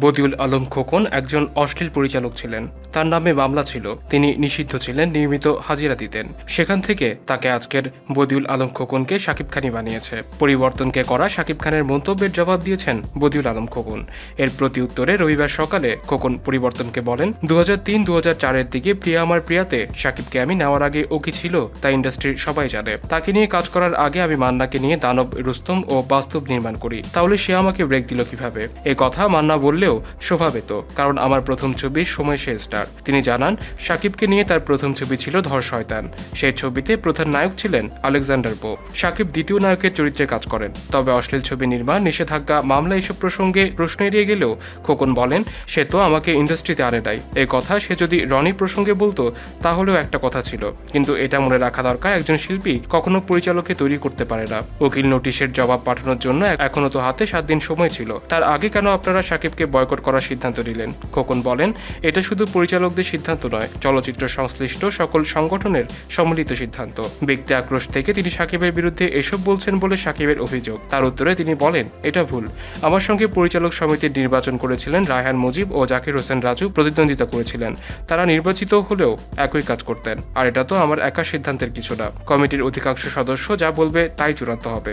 বদিউল আলম খোকন একজন অশ্লীল পরিচালক ছিলেন। তার নামে মামলা ছিল। তিনি নিষিদ্ধ ছিলেন, নিয়মিত হাজিরা দিতেন। সেখান থেকে তাকে আজকের বদিউল আলম খোকনকে শাকিব খানি বানিয়েছে। পরিবর্তনকে করা শাকিব খানের মন্তব্যের জবাব দিয়েছেন বদিউল আলম খোকন। এর প্রতি উত্তরে রবিবার সকালে খোকন পরিবর্তনকে বলেন দু হাজার তিন দু চারের দিকে প্রিয়া আমার প্রিয়াতে শাকিবকে আমি নেওয়ার আগে ও কি ছিল তা ইন্ডাস্ট্রির সবাই জানে। তাকে নিয়ে কাজ করার আগে আমি মান্নাকে নিয়ে দানব রুস্তম ও বাস্তব নির্মাণ করি। তাহলে সে আমাকে ব্রেক দিল কীভাবে? এ কথা মান্না বললেও শোভা পেত, কারণ আমার প্রথম ছবির সময় সে স্টার। তিনি জানান শাকিবকে নিয়ে তার প্রথম ছবি ছিল ধর শয়তান। সেই ছবিতে প্রধান নায়ক ছিলেন আলেকজান্ডার পো। শাকিব দ্বিতীয় নায়কের চরিত্রে কাজ করেন। তবে অশ্লীল ছবি নির্মাণ, নিষেধাজ্ঞা, মামলা এসব প্রসঙ্গে প্রশ্ন এড়িয়ে গেলেও খোকন বলেন, সে তো আমাকে ইন্ডাস্ট্রিতে আনে নাই। এই কথা সে যদি রনি প্রসঙ্গে বলতো, তাহলেও একটা কথা ছিল। কিন্তু এটা মনে রাখা দরকার, একজন শিল্পী কখনো পরিচালককে তৈরি করতে পারে না। উকিল নোটিশের জবাব পাঠানোর জন্য এখনও তো হাতে সাত দিন সময় ছিল। তার আগে কেন আপনারা সাকিবকে বয়কট করার সিদ্ধান্ত নিলেন। খোকন বলেন, এটা শুধু পরিচালকদের সিদ্ধান্ত নয়, চলচ্চিত্র সংশ্লিষ্ট সকল সংগঠনের সম্মিলিত সিদ্ধান্ত। ব্যক্তি আক্রোশ থেকে তিনি সাকিবের বিরুদ্ধে এসব বলছেন বলে সাকিবের অভিযোগ। তার উত্তরে তিনি বলেন, এটা ভুল। আমার সঙ্গে পরিচালক সমিতির নির্বাচন করেছিলেন রায়হান মুজিব ও জাকির হোসেন রাজু প্রতিদ্বন্দ্বিতা করেছিলেন। তারা নির্বাচিত হলেও একই কাজ করতেন। আর এটা তো আমার একা সিদ্ধান্তের কিছু না। কমিটির অধিকাংশ সদস্য যা বলবে তাই চূড়ান্ত হবে।